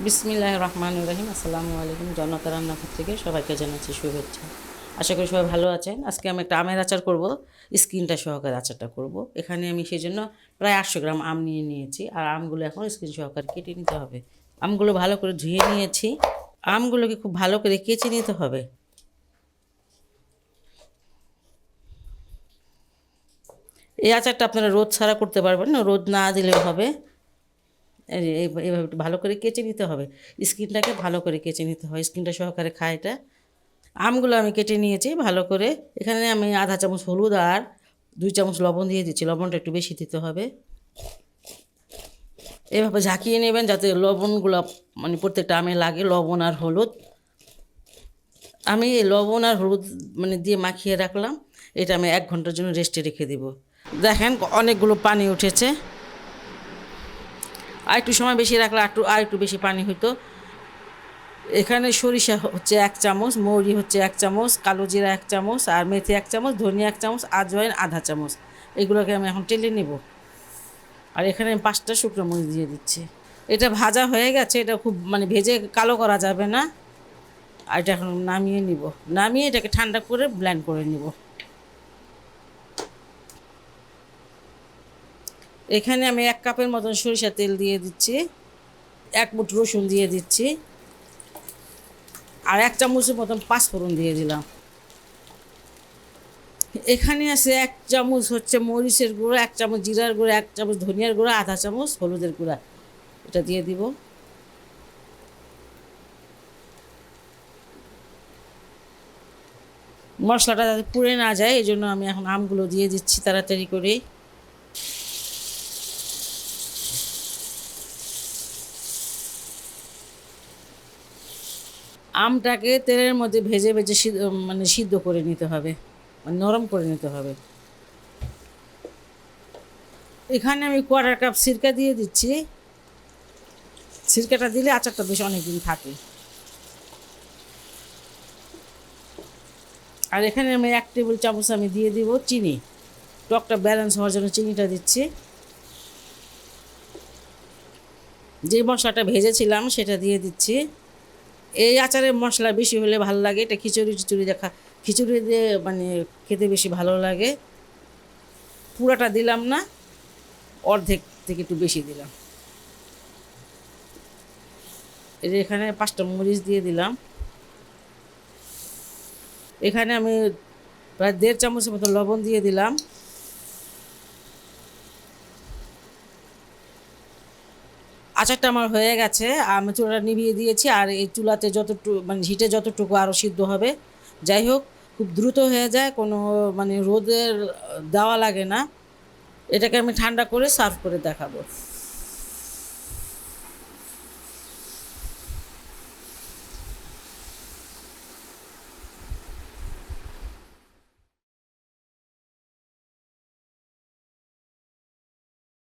বিসমিল্লাহ রহমান রহিম। আসসালামু আলাইকুম জনতা রান্নাঘর থেকে সবাইকে জানাচ্ছি শুভেচ্ছা। আশা করি সবাই ভালো আছেন। আজকে আমি একটা আমের আচার করব, স্কিনটা সহকারে আচারটা করব। এখানে আমি সেই জন্য প্রায় আটশো গ্রাম আম নিয়ে নিয়েছি আর আমগুলো এখন স্কিন সহকারে কেটে নিতে হবে। আমগুলো ভালো করে ধুয়ে নিয়েছি। আমগুলোকে খুব ভালো করে কেচে নিতে হবে। এই আচারটা আপনারা রোদ ছাড়া করতে পারবেন না রোদ না দিলেও হবে। একটু ভালো করে কেচে নিতে হবে। স্কিনটাকে ভালো করে কেচে নিতে হয়। স্কিনটা সহকারে খায় এটা। আমগুলো আমি কেটে নিয়েছি ভালো করে। এখানে আমি আধা চামচ হলুদ আর দুই চামচ লবণ দিয়ে দিচ্ছি। লবণটা একটু বেশি দিতে হবে। এভাবে ঝাঁকিয়ে নেবেন যাতে লবণগুলো মানে প্রত্যেকটা আমে লাগে, লবণ আর হলুদ। আমি এই লবণ আর হলুদ মানে দিয়ে মাখিয়ে রাখলাম। এটা আমি এক ঘণ্টার জন্য রেস্টে রেখে দিব। দেখেন অনেকগুলো পানি উঠেছে। আর একটু সময় বেশি রাখলে একটু আর একটু বেশি পানি হইতো। এখানে সরিষা হচ্ছে এক চামচ, মৌরি হচ্ছে এক চামচ, কালো জিরা এক চামচ, আর মেথি এক চামচ, ধনিয়া এক চামচ, আজওয়াইন আধা চামচ। এগুলোকে আমি এখন টেলে নেব। আর এখানে আমি পাঁচটা শুকনো মরিচ দিয়ে দিচ্ছি। এটা ভাজা হয়ে গেছে, এটা খুব মানে ভেজে কালো করা যাবে না। আর এটা এখন নামিয়ে নিব। নামিয়ে এটাকে ঠান্ডা করে ব্ল্যান্ড করে নিব। এখানে আমি এক কাপের মতন সরিষা তেল দিয়ে দিচ্ছি, এক মুঠ রসুন দিয়ে দিচ্ছি, আর এক চামচের মতন পাঁচফোড়ন দিয়ে দিলাম। এখানে আছে এক চামচ হচ্ছে মরিচের গুঁড়ো, এক চামচ জিরার গুঁড়ো, এক চামচ ধনিয়ার গুঁড়ো, আধা চামচ হলুদের গুঁড়া। এটা দিয়ে দিব। মশলাটা যাতে পুড়ে না যায় এই জন্য আমি এখন আমগুলো দিয়ে দিচ্ছি তাড়াতাড়ি করে। আমটাকে তেলের মধ্যে ভেজে ভেজে মানে সিদ্ধ করে নিতে হবে মানে নরম করে নিতে হবে। এখানে আমি কোয়ার্টার কাপ সিরকা দিয়ে দিচ্ছি। সিরকাটা দিলে আচারটা বেশ অনেক দিন থাকে। আর এখানে আমি এক টেবিল চামচ আমি দিয়ে দিব চিনি। টকটা ব্যালেন্স হওয়ার জন্য চিনিটা দিচ্ছি। যে মশলাটা ভেজেছিলাম সেটা দিয়ে দিচ্ছি। এই আচারের মশলা বেশি হলে ভালো লাগে, এটা খিচুড়ি টিচুড়ি দেখা, খিচুড়ি দিয়ে মানে খেতে বেশি ভালো লাগে। পুরাটা দিলাম না, অর্ধেক থেকে একটু বেশি দিলাম। যে এখানে পাঁচটা মরিচ দিয়ে দিলাম। এখানে আমি প্রায় দেড় চামচের মতো লবণ দিয়ে দিলাম। আচারটা আমার হয়ে গেছে, আমি চুলাটা নিভিয়ে দিয়েছি আর এই চুলাতে যতটুকু মানে হিটে যতটুকু আরও সিদ্ধ হবে, যাই হোক, খুব দ্রুত হয়ে যায়, কোনো মানে রোদের দেওয়া লাগে না, এটাকে আমি ঠান্ডা করে সার্ভ করে দেখাবো।